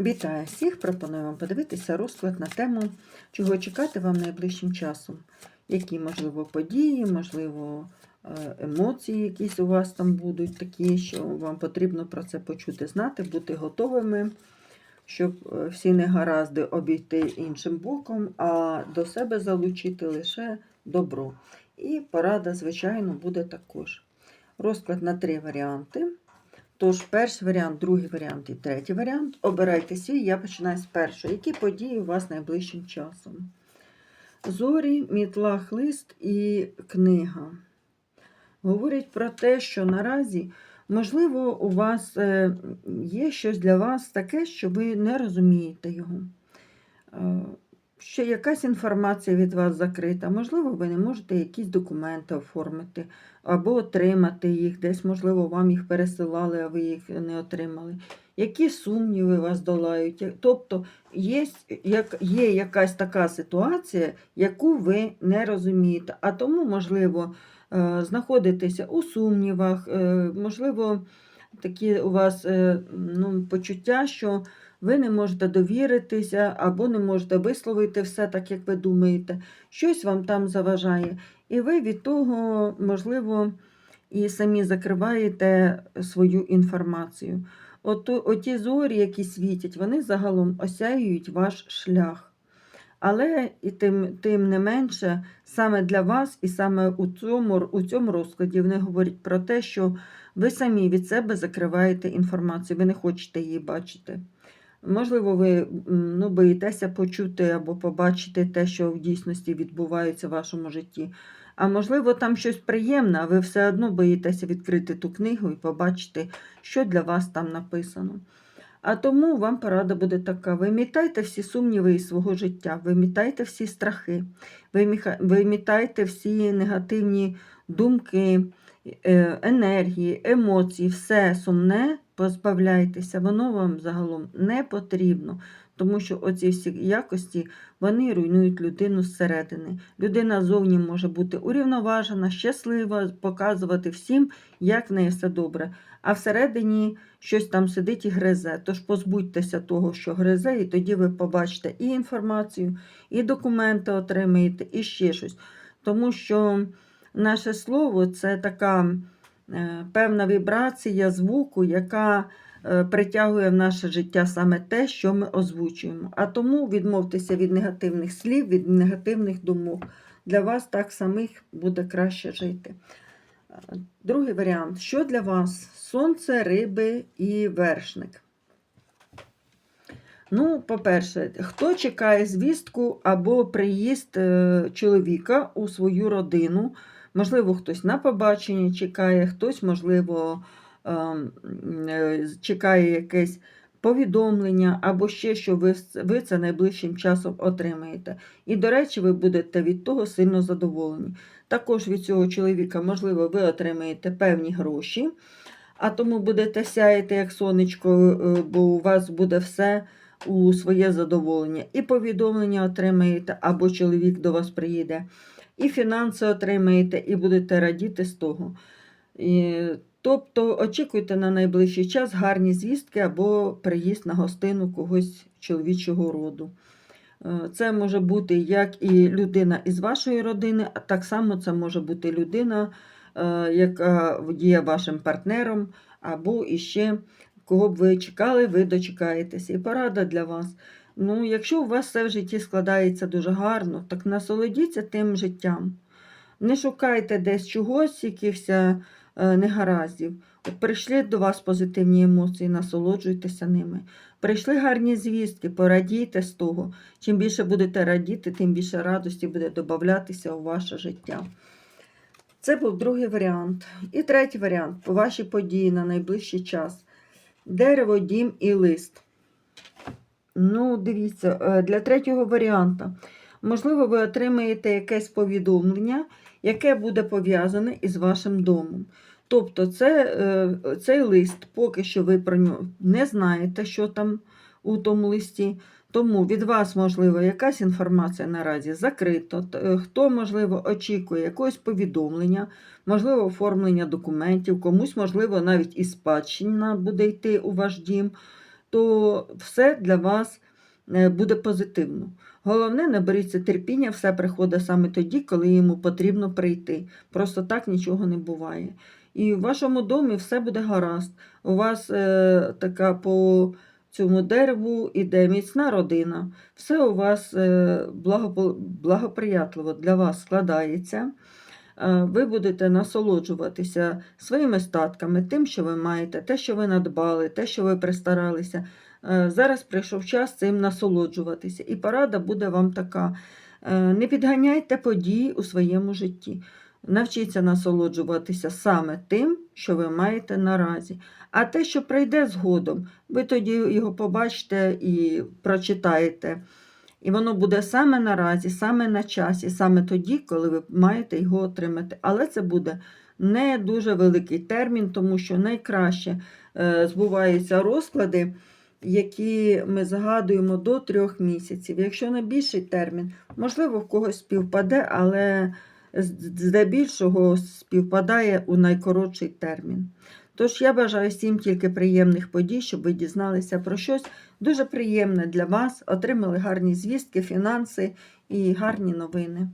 Вітаю всіх! Пропоную вам подивитися розклад на тему, чого чекати вам найближчим часом. Які, можливо, події, можливо, е, емоції якісь у вас там будуть такі, що вам потрібно про це почути, знати, бути готовими, щоб е, всі негаразди обійти іншим боком, а до себе залучити лише добро. І порада, звичайно, буде також. Розклад на три варіанти. Тож, перший варіант, другий варіант і третій варіант. Обирайте свій, я починаю з першого. Які події у вас найближчим часом? Зорі, мітла, хлист і книга. Говорять про те, що наразі, можливо, у вас е, є щось для вас таке, що ви не розумієте його. Що якась інформація від вас закрита, можливо, ви не можете якісь документи оформити або отримати їх, десь, можливо, вам їх пересилали, а ви їх не отримали. Які сумніви вас долають? Тобто є, як, є якась така ситуація, яку ви не розумієте, а тому, можливо, е, знаходитеся у сумнівах, е, можливо, такі у вас е, ну, почуття, що ви не можете довіритися або не можете висловити все так, як ви думаєте, щось вам там заважає. І ви від того, можливо, і самі закриваєте свою інформацію. От, оті зорі, які світять, вони загалом осяюють ваш шлях. Але і тим, тим не менше, саме для вас, і саме у цьому, у цьому розкладі вони говорять про те, що ви самі від себе закриваєте інформацію, ви не хочете її бачити. Можливо, ви ну, боїтеся почути або побачити те, що в дійсності відбувається в вашому житті. А можливо, там щось приємне, а ви все одно боїтеся відкрити ту книгу і побачити, що для вас там написано. А тому вам порада буде така: вимітайте всі сумніви із свого життя, вимітайте всі страхи, вимітайте всі негативні думки, енергії, емоції, все сумне, позбавляйтеся, воно вам загалом не потрібно, тому що оці всі якості вони руйнують людину зсередини. Людина зовні може бути урівноважена, щаслива, показувати всім, як в неї все добре. А всередині щось там сидить і гризе. Тож позбудьтеся того, що гризе, і тоді ви побачите і інформацію, і документи отримаєте, і ще щось. Тому що наше слово це така е, певна вібрація звуку, яка е, притягує в наше життя саме те, що ми озвучуємо. А тому відмовтеся від негативних слів, від негативних думок. Для вас так самих буде краще жити. Другий варіант. Що для вас? Сонце, риби і вершник. Ну, по-перше, хто чекає звістку або приїзд е, чоловіка у свою родину? Можливо, хтось на побачення чекає, хтось, можливо, ем, е, чекає якесь повідомлення або ще, що ви, ви це найближчим часом отримаєте. І, до речі, ви будете від того сильно задоволені. Також від цього чоловіка, можливо, ви отримаєте певні гроші, а тому будете сяяти як сонечко, е, бо у вас буде все у своє задоволення. І повідомлення отримаєте, або чоловік до вас приїде, і фінанси отримаєте, і будете радіти з того. І, тобто очікуйте на найближчий час гарні звістки або приїзд на гостину когось чоловічого роду. Е, Це може бути як і людина із вашої родини, а так само це може бути людина, е, яка є вашим партнером, або іще кого б ви чекали, ви дочекаєтеся. І порада для вас. Ну, якщо у вас все в житті складається дуже гарно, так насолодіться тим життям. Не шукайте десь чогось, якихось е, негараздів. От прийшли до вас позитивні емоції, насолоджуйтеся ними. Прийшли гарні звістки, порадійте з того. Чим більше будете радіти, тим більше радості буде додатися у ваше життя. Це був другий варіант. І третій варіант по вашій події на найближчий час. Дерево, дім і лист. Ну, дивіться, е, для третього варіанта. Можливо, ви отримаєте якесь повідомлення, яке буде пов'язане із вашим домом. Тобто, це, е, цей лист, поки що ви про нього не знаєте, що там у тому листі. Тому від вас, можливо, якась інформація наразі закрита. Е, Хто, можливо, очікує якогось повідомлення, можливо, оформлення документів, комусь, можливо, навіть і спадщина буде йти у ваш дім. то все для вас е, буде позитивно. Головне, наберіться терпіння, все приходить саме тоді, коли йому потрібно прийти. Просто так нічого не буває. І в вашому домі все буде гаразд. У вас е, така по цьому дереву іде міцна родина. Все у вас е, благоприятливо для вас складається. Е, Ви будете насолоджуватися своїми статками, тим, що ви маєте, те, що ви надбали, те, що ви пристаралися. Е, Зараз прийшов час цим насолоджуватися. І порада буде вам така: не підганяйте події у своєму житті. Навчіться насолоджуватися саме тим, що ви маєте наразі. А те, що прийде згодом, ви тоді його побачите і прочитаєте. І воно буде саме наразі, саме на часі, саме тоді, коли ви маєте його отримати. Але це буде не дуже великий термін, тому що найкраще е, збуваються розклади, які ми згадуємо до трьох місяців. Якщо на більший термін, можливо, в когось співпаде, але здебільшого співпадає у найкоротший термін. Тож я бажаю всім тільки приємних подій, щоб ви дізналися про щось дуже приємне для вас, отримали гарні звістки, фінанси і гарні новини.